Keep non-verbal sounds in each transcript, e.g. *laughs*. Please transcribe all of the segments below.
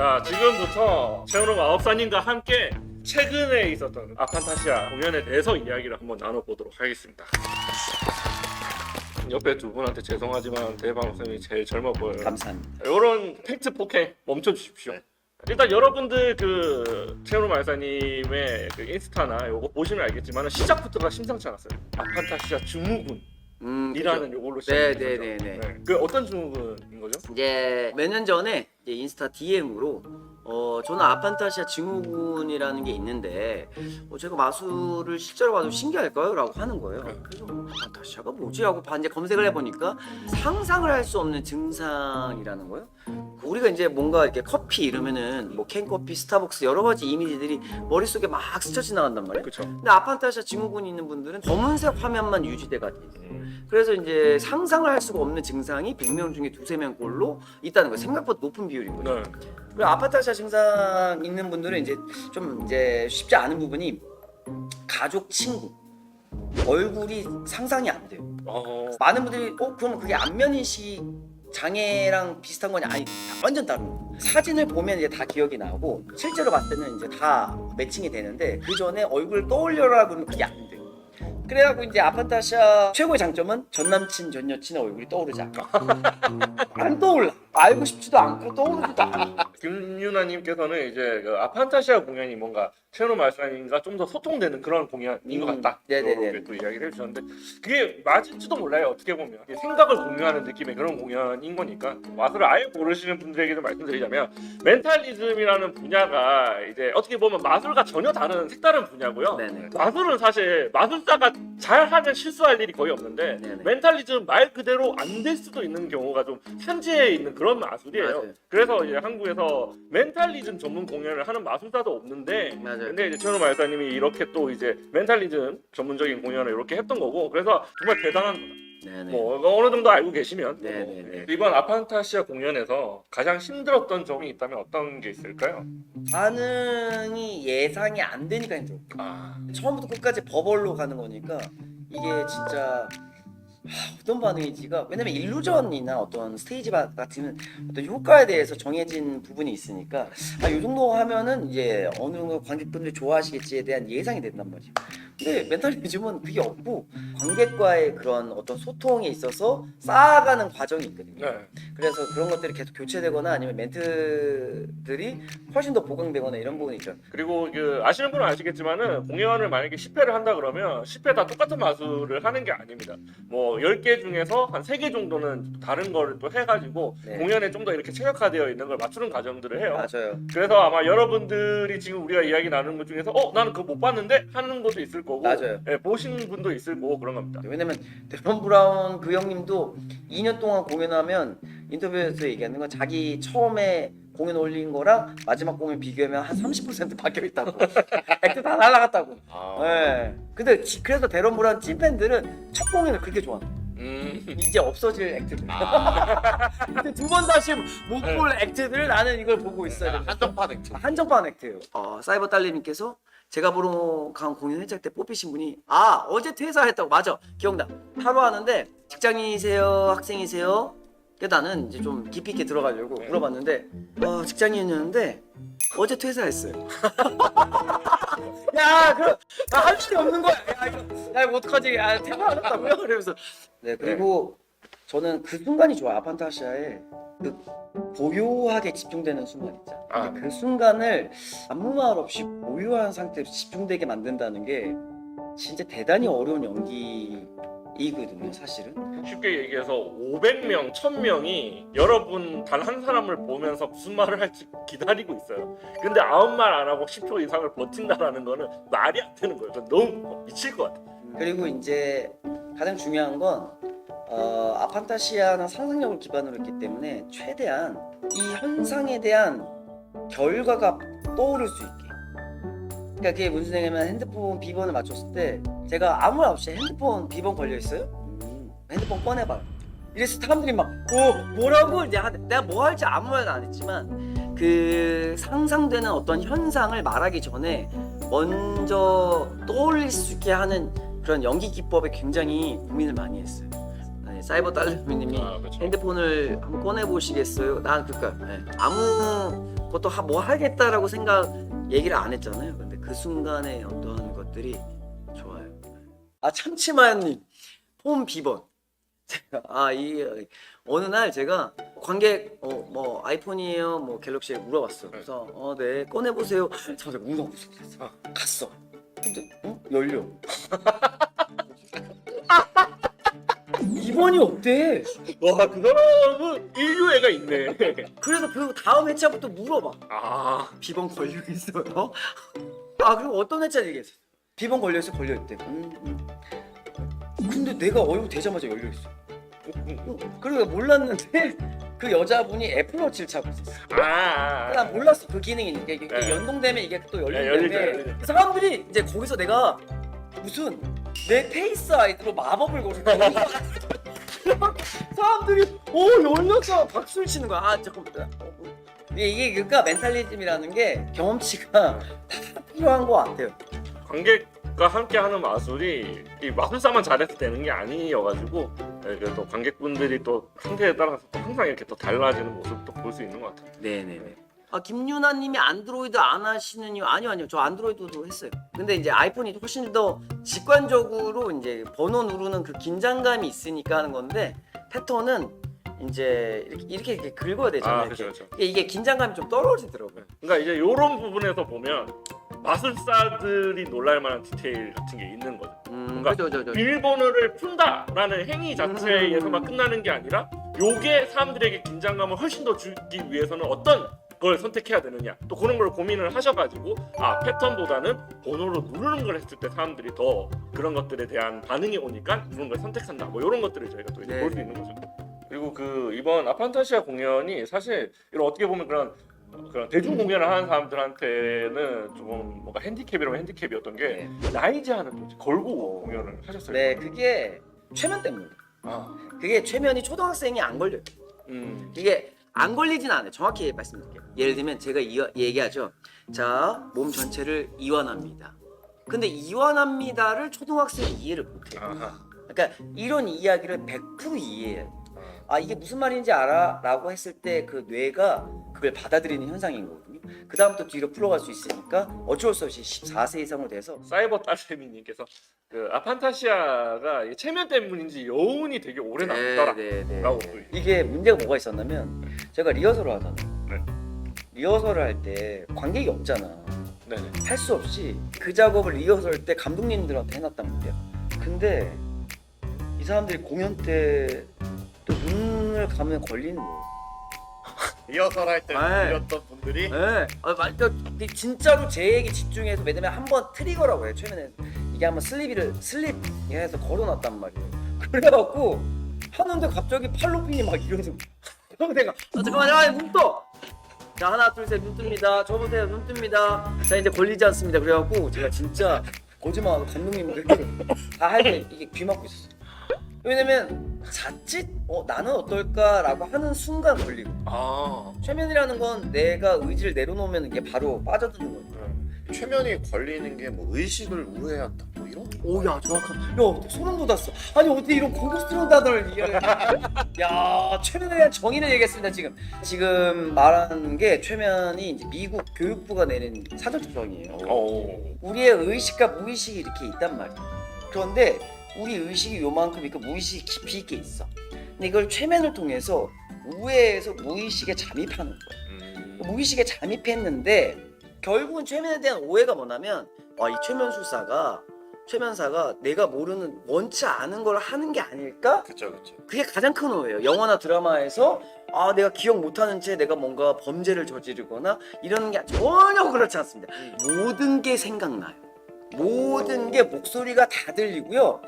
자 지금부터 최은호 마법사님과 함께 최근에 있었던 아판타시아 공연에 대해서 이야기를 한번 나눠보도록 하겠습니다. 옆에 두 분한테 죄송하지만 대방 쌤이 제일 젊어 보여요. 감사합니다. 이런 팩트 폭행 멈춰 주십시오. 일단 여러분들 그 최은호 마법사님의 그 인스타나 요거 보시면 알겠지만 시작부터가 심상치 않았어요. 아판타시아 증후군. 음, 이라는 요걸로 네, 시작된 거죠. 네, 네, 네. 그 어떤 증후군인 거죠? 이제 몇 년 전에 이제 인스타 DM으로 어 저는 아판타시아 증후군이라는 게 있는데 어, 제가 마술을 실제로 봐도 신기할까요? 라고 하는 거예요. 그래서 아판타시아가 뭐지? 하고 봐- 이제 검색을 해보니까 상상을 할 수 없는 증상이라는 거예요. 그 우리가 이제 뭔가 이렇게 커피 이러면은 뭐 캔커피, 스타벅스 여러 가지 이미지들이 머릿속에 막 스쳐 지나간단 말이에요. 그렇죠. 근데 아판타시아 증후군이 있는 분들은 검은색 화면만 유지돼가 있어요. 그래서 이제 상상을 할 수가 없는 증상이 100명 중에 두세 명꼴로 있다는 거예요. 생각보다 높은 비율인 거죠. 네. 그리고 아파타시아 증상 있는 분들은 이제 좀 이제 쉽지 않은 부분이 가족, 친구 얼굴이 상상이 안 돼요. 어, 많은 분들이 어 그러면 그게 안면 인식 장애랑 비슷한 거냐? 아니 완전 다른 거. 사진을 보면 이제 다 기억이 나고 실제로 봤을 때는 이제 다 매칭이 되는데 그 전에 얼굴 떠올려라 그러면 그게 안 돼요. 그래갖고 이제 아파타시아 최고의 장점은 전 남친 전 여친의 얼굴이 떠오르지 않아. *laughs* 안 떠올라. 알고 싶지도 않고 떠오르지도 않아. 김유나님께서는 이제 그 아판타시아 공연이 뭔가 최은호 말씀님과 좀 더 소통되는 그런 공연인 것 음, 같다. 네네네. 이렇게 또 이야기를 해주셨는데 그게 맞을지도 몰라요. 어떻게 보면 생각을 공유하는 느낌의 그런 공연인 거니까 마술을 아예 모르시는 분들에게 좀 말씀드리자면 멘탈리즘이라는 분야가 이제 어떻게 보면 마술과 전혀 다른 색다른 분야고요. 네네. 마술은 사실 마술사가 잘하면 실수할 일이 거의 없는데 네네. 멘탈리즘 말 그대로 안 될 수도 있는 경우가 좀 현지에 있는 그런 마술이에요. 맞아요. 그래서 이제 한국에서 멘탈리즘 전문 공연을 하는 마술사도 없는데 맞아요. 근데 이제 최현우 마술사님이 이렇게 또 이제 멘탈리즘 전문적인 공연을 이렇게 했던 거고 그래서 정말 대단한 거다. 네네. 뭐 어느 정도 알고 계시면 또 네네네. 뭐, 예. 이번 아판타시아 공연에서 가장 힘들었던 점이 있다면 어떤 게 있을까요? 반응이 예상이 안 되니까 힘들어. 아, 처음부터 끝까지 버벌로 가는 거니까 이게 진짜 하, 어떤 반응이지가 왜냐면 일루전이나 어떤 스테이지 바- 같은 어떤 효과에 대해서 정해진 부분이 있으니까 아 이 정도 하면은 이제 어느 정도 관객분들이 좋아하시겠지에 대한 예상이 된단 말이에요. 근데 멘탈리즘은 그게 없고 관객과의 그런 어떤 소통에 있어서 쌓아가는 과정이 있거든요. 네. 그래서 그런 것들이 계속 교체되거나 아니면 멘트들이 훨씬 더 보강되거나 이런 부분이 있죠. 그리고 그 아시는 분은 아시겠지만은 공연을 만약에 10회를 한다 그러면 10회 다 똑같은 마술을 하는 게 아닙니다. 뭐 10개 중에서 한 3개 정도는 다른 거를 또 해가지고 네. 공연에 좀 더 이렇게 최적화되어 있는 걸 맞추는 과정들을 해요. 맞아요. 그래서 아마 여러분들이 지금 우리가 이야기 나누는 것 중에서 어 나는 그거 못 봤는데 하는 것도 있을 거고 맞아요. 예, 보신 분도 있을 거고 그런 겁니다. 왜냐면 데런 브라운 그 형님도 2년 동안 공연하면 인터뷰에서 얘기하는 건 자기 처음에 공연 올린 거랑 마지막 공연 비교하면 한 30% 바뀌어 있다고. *laughs* 액트 다 날라갔다고. 예. 근데 지- 그래서 데런 브라운 찐팬들은 첫 공연을 그렇게 좋아해요. 음. 이제 없어질 액트들. *laughs* 근데 두 번 다시 못 볼 액트들 나는 이걸 보고 있어야 된다. 한정판 액트. 한정판 액트예요. 어, 사이버 딸님께서 제가 보러 간 공연 회장 때 뽑히신 분이 아 어제 퇴사했다고 맞아 기억나 하루 하는데 직장인이세요 학생이세요? 나는 이제 좀 깊이 있게 들어가려고 물어봤는데 어, 직장인이었는데 어제 퇴사했어요. 야 그럼 할 일이 없는 거야. 야 이거 야 이거 어떡하지? 야 퇴사하셨다고요? 그러면서 네 그리고 저는 그 순간이 좋아요. 아판타시아의 그 고요하게 집중되는 순간 있잖아. 아. 그 순간을 아무 말 없이 고요한 상태로 집중되게 만든다는 게 진짜 대단히 어려운 연기이거든요, 사실은. 쉽게 얘기해서 500명, 1000명이 여러분 단 한 사람을 보면서 무슨 말을 할지 기다리고 있어요. 근데 아무 말 안 하고 10초 이상을 버틴다라는 거는 말이 안 되는 거예요. 너무 미칠 것 같아. 그리고 이제 가장 중요한 건 어, 아판타시아는 상상력을 기반으로 했기 때문에 최대한 이 현상에 대한 결과가 떠오를 수 있게. 그러니까 그게 무슨 얘기냐면 핸드폰 비번을 맞췄을 때 제가 아무 말 없이 핸드폰 비번 걸려 있어요. 음, 핸드폰 꺼내봐요. 이래서 사람들이 막, 어, 뭐라고? 내가, 내가 뭐 할지 아무 말도 안 했지만 그 상상되는 어떤 현상을 말하기 전에 먼저 떠올릴 수 있게 하는 그런 연기 기법에 굉장히 고민을 많이 했어요. 네, 사이버 딸님님이 아, 그렇죠. 핸드폰을 한번 꺼내 보시겠어요? 난 그니까 네. 아무 그것도 하- 뭐 하겠다라고 생각 얘기를 안 했잖아요. 근데 그 순간에 어떠한 것들이 좋아요. 아 참치마님 폼 비번. 제가 아이 어느 날 제가 관객 어 뭐 아이폰이에요 뭐 갤럭시에 물어봤어. 그래서 어네 꺼내 보세요. 저 제가 운동 그랬어. 갔어. 근데 어 열려. *laughs* 2번이 없대. 와 그 사람은 인류애가 있네. 그래서 그 다음 회차부터 물어봐. 아 비번 걸려 있어요? *laughs* 아 그리고 어떤 회차 얘기했어? 비번 걸려 있어 걸려 있대. 음, 음. 근데 내가 얼굴 되자마자 열려 있어. 어, 그리고 몰랐는데 그 여자분이 애플워치를 차고 있었어. 아, 난 몰랐어 그 기능이 이게, 이게 네. 연동되면 이게 또 네, 열리는데 열리죠. 그 사람들이 이제 거기서 내가 무슨 내 페이스 아이디로 마법을 걸고 *laughs* 사람들이 오 열렸어 박수를 치는 거야. 아 잠깐만. 어, 어. 이게 이게 그러니까 멘탈리즘이라는 게 경험치가 *laughs* 다 필요한 것 같아요. 관객과 함께 하는 마술이 이 마술사만 잘해서 되는 게 아니어가지고 예, 그래도 관객분들이 또 상태에 따라서 또 항상 이렇게 또 달라지는 모습도 볼 수 있는 것 같아요. 네네네. 아 김유나님이 안드로이드 안 하시는 이유 아니요 아니요 저 안드로이드도 했어요. 근데 이제 아이폰이 훨씬 더 직관적으로 이제 번호 누르는 그 긴장감이 있으니까 하는 건데 패턴은 이제 이렇게 이렇게, 이렇게 긁어야 되잖아요. 아 이렇게. 그렇죠 그렇죠. 이게, 이게 긴장감이 좀 떨어지더라고요. 그러니까 이제 이런 부분에서 보면 마술사들이 놀랄만한 디테일 같은 게 있는 거죠. 음, 뭔가 그죠, 그죠, 그죠. 비밀번호를 푼다라는 행위 자체에서만 음. 끝나는 게 아니라 요게 사람들에게 긴장감을 훨씬 더 주기 위해서는 어떤 걸 선택해야 되느냐 또 그런 걸 고민을 하셔가지고 아 패턴보다는 번호로 누르는 걸 했을 때 사람들이 더 그런 것들에 대한 반응이 오니까 그런 걸 선택한다 뭐 이런 것들을 저희가 또 네. 볼 수 있는 거죠 그리고 그 이번 아판타시아 공연이 사실 이런 어떻게 보면 그런 그런 대중 공연을 하는 사람들한테는 조금 뭔가 핸디캡이라면 핸디캡이었던 게 나이 제한을 또 걸고 공연을 하셨어요. 네 그게 최면 때문에. 아, 그게 최면이 초등학생이 안 걸려요. 음, 이게 안 걸리진 않아요. 정확히 말씀드릴게요. 예를 들면 제가 이, 얘기하죠. 자, 몸 전체를 이완합니다. 근데 이완합니다를 초등학생이 이해를 못해요. 아하. 그러니까 이런 이야기를 100% 이해해요. 아 이게 무슨 말인지 알아? 라고 했을 때 그 뇌가 그걸 받아들이는 현상인 거거든요. 그 다음부터 뒤로 풀어갈 수 있으니까 어쩔 수 없이 14세 이상으로 돼서 사이버 딸세미님께서 그 아판타시아가 체면 때문인지 여운이 되게 오래 남더라라고 네, 네, 또 네. 이게 문제가 뭐가 있었냐면 제가 리허설을 하잖아요. 네. 리허설을 할 때 관객이 없잖아. 네네. 할 수 없이 그 작업을 리허설 때 감독님들한테 해놨단 말이야. 근데 이 사람들이 공연 때 또 눈을 감으면 걸리는 거야. 리허설 할때 네. 들렸던 분들이 네. 아, 말, 진짜로 제 얘기 집중해서 왜냐면 한 번 트리거라고 해요. 최근에 이게 한번 슬립을 슬립 해서 걸어놨단 말이에요. *laughs* 그래갖고 하는데 갑자기 팔로핀이 막 이러면서 내가 아, 잠깐만 아, 눈 떠. 자 하나 둘 셋 눈 뜹니다. 저 보세요 눈 뜹니다. 자 이제 걸리지 않습니다. 그래갖고 제가 진짜 거짓말하고 감독님들 다할 때 이게 귀 막고 있었어. 왜냐면 자칫 어 나는 어떨까라고 하는 순간 걸리고 아 최면이라는 건 내가 의지를 내려놓으면 이게 바로 빠져드는 거죠. 최면이 걸리는 게 뭐 의식을 우회한다 뭐 이런 거 오야 정확한. 야 소름 돋았어. 아니 어떻게 이런 고급스러운 단어를 이해? 야 최면에 대한 정의를 얘기했습니다 지금. 지금 말하는 게 최면이 이제 미국 교육부가 내린 사전 조정이에요. 어. 우리의 의식과 무의식이 이렇게 있단 말이야. 그런데 우리 의식이 요만큼 있고 무의식이 깊이 있게 있어. 근데 이걸 최면을 통해서 우회해서 무의식에 잠입하는 거야. 음. 무의식에 잠입했는데 결국은 최면에 대한 오해가 뭐냐면 와 이 최면 술사가 최면사가 내가 모르는 원치 않은 걸 하는 게 아닐까? 그쵸 그쵸 그게 가장 큰 오해예요. 영화나 드라마에서 아 내가 기억 못하는 채 내가 뭔가 범죄를 저지르거나 이러는 게 전혀 그렇지 않습니다. 모든 게 생각나요. 모든 게 목소리가 다 들리고요.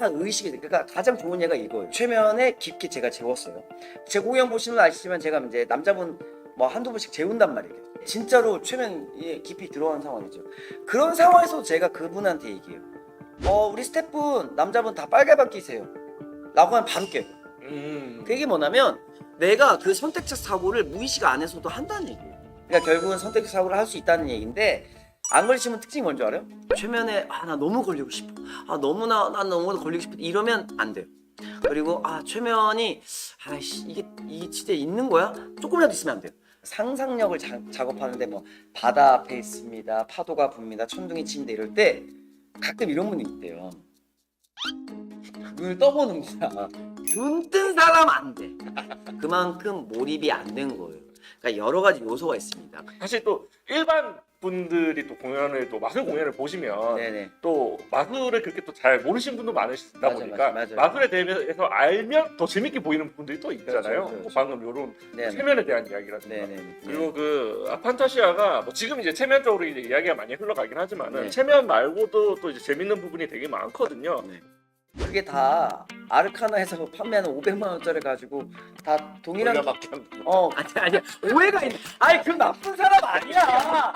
다 의식이 돼. 그러니까 가장 좋은 예가 이거예요. 최면에 깊게 제가 재웠어요. 제 공연 보시면 아시지만 제가 이제 남자분 뭐 한두 번씩 재운단 말이에요. 진짜로 최면에 깊이 들어간 상황이죠. 그런 상황에서 제가 그분한테 얘기해요. 어 우리 스태프분 남자분 다 빨개방 끼세요. 라고 하면 바로 깨요. 음. 그게 뭐냐면 내가 그 선택적 사고를 무의식 안에서도 한다는 얘기예요. 그러니까 결국은 선택적 사고를 할 수 있다는 얘기인데 안 걸리시면 특징이 뭔지 알아요? 최면에 아 나 너무 걸리고 싶어. 아 너무나 난 너무 걸리고 싶어. 이러면 안 돼요. 그리고 아 최면이 아씨 이게 이게 진짜 있는 거야? 조금이라도 있으면 안 돼요. 상상력을 자- 작업하는데 뭐 바다 앞에 있습니다. 파도가 붑니다. 천둥이 친다 이럴 때 가끔 이런 분이 있대요. 눈을 떠보는 거야. 눈 뜬 사람 안 돼. 그만큼 몰입이 안 된 거예요. 그러니까 여러 가지 요소가 있습니다. 사실 또 일반 분들이 또 공연을 또 마술 공연을 보시면 네네. 또 마술을 그렇게 또 잘 모르시는 분도 많으시다 맞아, 보니까 맞아, 맞아. 마술에 대해서 알면 더 재밌게 보이는 분들이 또 있잖아요. 그렇죠, 그렇죠. 뭐 방금 요런 네네. 체면에 대한 이야기라든가 네네. 그리고 그 아 판타시아가 뭐 지금 이제 체면 적으로 이제 이야기가 많이 흘러가긴 하지만은 네. 체면 말고도 또 이제 재밌는 부분이 되게 많거든요. 그게 다 아르카나에서 판매하는 500만 원짜리 가지고 다 동일한 거. 어 아니 아니 오해가 있네. 아니 그 나쁜 사람 아니야.